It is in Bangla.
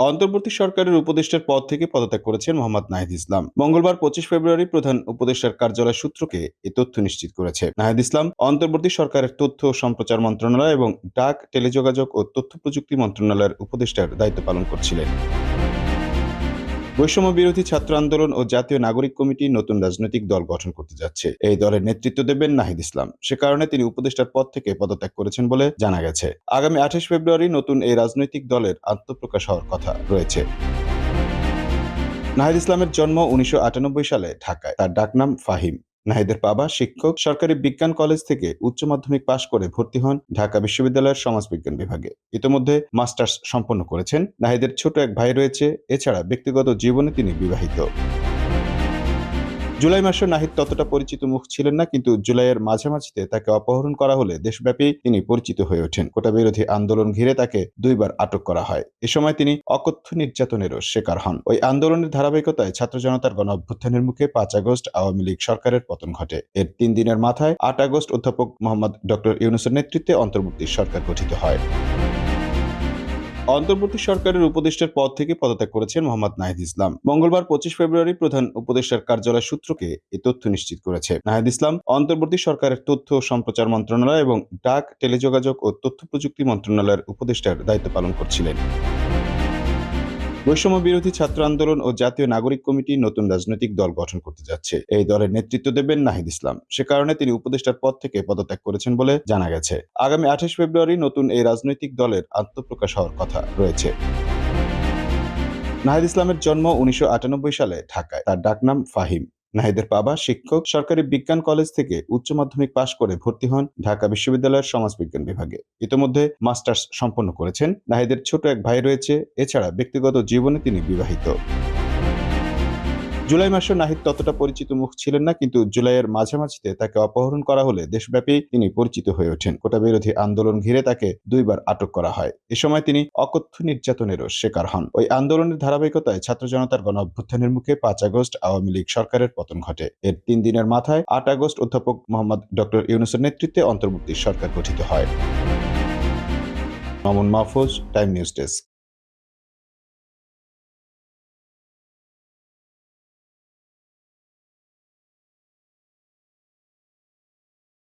অন্তর্বর্তী সরকারের উপদেষ্টার পদ থেকে পদত্যাগ করেছেন মোহাম্মদ নাহিদ ইসলাম। মঙ্গলবার পঁচিশ ফেব্রুয়ারি প্রধান উপদেষ্টার কার্যালয় সূত্রকে এ তথ্য নিশ্চিত করেছে। নাহিদ ইসলাম অন্তর্বর্তী সরকারের তথ্য ও সম্প্রচার মন্ত্রণালয় এবং ডাক, টেলিযোগাযোগ ও তথ্য প্রযুক্তি মন্ত্রণালয়ের উপদেষ্টার দায়িত্ব পালন করছিলেন। বৈষম্য বিরোধী ছাত্র আন্দোলন ও জাতীয় নাগরিক কমিটি নতুন রাজনৈতিক দল গঠন করতে যাচ্ছে। এই দলের নেতৃত্ব দেবেন নাহিদ ইসলাম। সে কারণে তিনি উপদেষ্টার পদ থেকে পদত্যাগ করেছেন বলে জানা গেছে। আগামী আঠাশ ফেব্রুয়ারি নতুন এই রাজনৈতিক দলের আত্মপ্রকাশ হওয়ার কথা রয়েছে। নাহিদ ইসলামের জন্ম উনিশশো আটানব্বই সালে ঢাকায়। তার ডাকনাম ফাহিম। নাহিদের বাবা শিক্ষক, সরকারি বিজ্ঞান কলেজ থেকে উচ্চ মাধ্যমিক পাশ করে ভর্তি হন ঢাকা বিশ্ববিদ্যালয়ের সমাজবিজ্ঞান বিভাগে। ইতোমধ্যে মাস্টার্স সম্পন্ন করেছেন। নাহিদের ছোট এক ভাই রয়েছে। এছাড়া ব্যক্তিগত জীবনে তিনি বিবাহিত। জুলাই মাসে নাহিদ ততটা পরিচিত মুখ ছিলেন না, কিন্তু জুলাইয়ের মাঝামাঝিতে তাকে অপহরণ করা হলে দেশব্যাপী তিনি পরিচিত হয়ে ওঠেন। কোটা বিরোধী আন্দোলন ঘিরে তাকে দুইবার আটক করা হয়। এ সময় তিনি অকথ্য নির্যাতনেরও শিকার হন। ওই আন্দোলনের ধারাবাহিকতায় ছাত্র জনতার গণ অভ্যুত্থানের মুখে পাঁচ আগস্ট আওয়ামী লীগ সরকারের পতন ঘটে। এর তিন দিনের মাথায় আট আগস্ট অধ্যাপক মোহাম্মদ ডক্টর ইউনুসের নেতৃত্বে অন্তর্বর্তী সরকার গঠিত হয়। অন্তর্বর্তী সরকারের উপদেষ্টার পদ থেকে পদত্যাগ করেছেন মোহাম্মদ নাহিদ ইসলাম। মঙ্গলবার পঁচিশ ফেব্রুয়ারি প্রধান উপদেষ্টার কার্যালয় সূত্রকে এ তথ্য নিশ্চিত করেছে। নাহিদ ইসলাম অন্তর্বর্তী সরকারের তথ্য ও সম্প্রচার মন্ত্রণালয় এবং ডাক, টেলিযোগাযোগ ও তথ্য প্রযুক্তি মন্ত্রণালয়ের উপদেষ্টার দায়িত্ব পালন করছিলেন। বৈষম্য বিরোধী ছাত্র আন্দোলন ও জাতীয় নাগরিক কমিটি নতুন রাজনৈতিক দল গঠন করতে যাচ্ছে। এই দলের নেতৃত্ব দেবেন নাহিদ ইসলাম। সে কারণে তিনি উপদেষ্টার পদ থেকে পদত্যাগ করেছেন বলে জানা গেছে। আগামী আঠাশ ফেব্রুয়ারি নতুন এই রাজনৈতিক দলের আত্মপ্রকাশ হওয়ার কথা রয়েছে। নাহিদ ইসলামের জন্ম উনিশশো আটানব্বই সালে ঢাকায়। তার ডাকনাম ফাহিম। নাহিদের বাবা শিক্ষক, সরকারি বিজ্ঞান কলেজ থেকে উচ্চ মাধ্যমিক পাশ করে ভর্তি হন ঢাকা বিশ্ববিদ্যালয়ের সমাজবিজ্ঞান বিভাগে। ইতিমধ্যে মাস্টার্স সম্পন্ন করেছেন। নাহিদের ছোট এক ভাই রয়েছে। এছাড়া ব্যক্তিগত জীবনে তিনি বিবাহিত। জুলাই মাসে নাহিদ ততটা পরিচিত মুখ ছিলেন না, কিন্তু জুলাইয়ের মাঝামাঝিতে তাকে অপহরণ করা হলে দেশব্যাপী তিনি পরিচিত হয়ে ওঠেন। কোটা বিরোধী আন্দোলন ঘিরে তাকে দুইবার আটক করা হয়। এ সময় তিনি অকথ্য নির্যাতনেরও শিকার হন। ওই আন্দোলনের ধারাবাহিকতায় ছাত্র জনতার গণ অভ্যুত্থানের মুখে পাঁচ আগস্ট আওয়ামী লীগ সরকারের পতন ঘটে। এর তিন দিনের মাথায় আট আগস্ট অধ্যাপক মোহাম্মদ ডক্টর ইউনুসের নেতৃত্বে অন্তর্বর্তী সরকার গঠিত হয়। Mamun Mahfuz, Time news desk.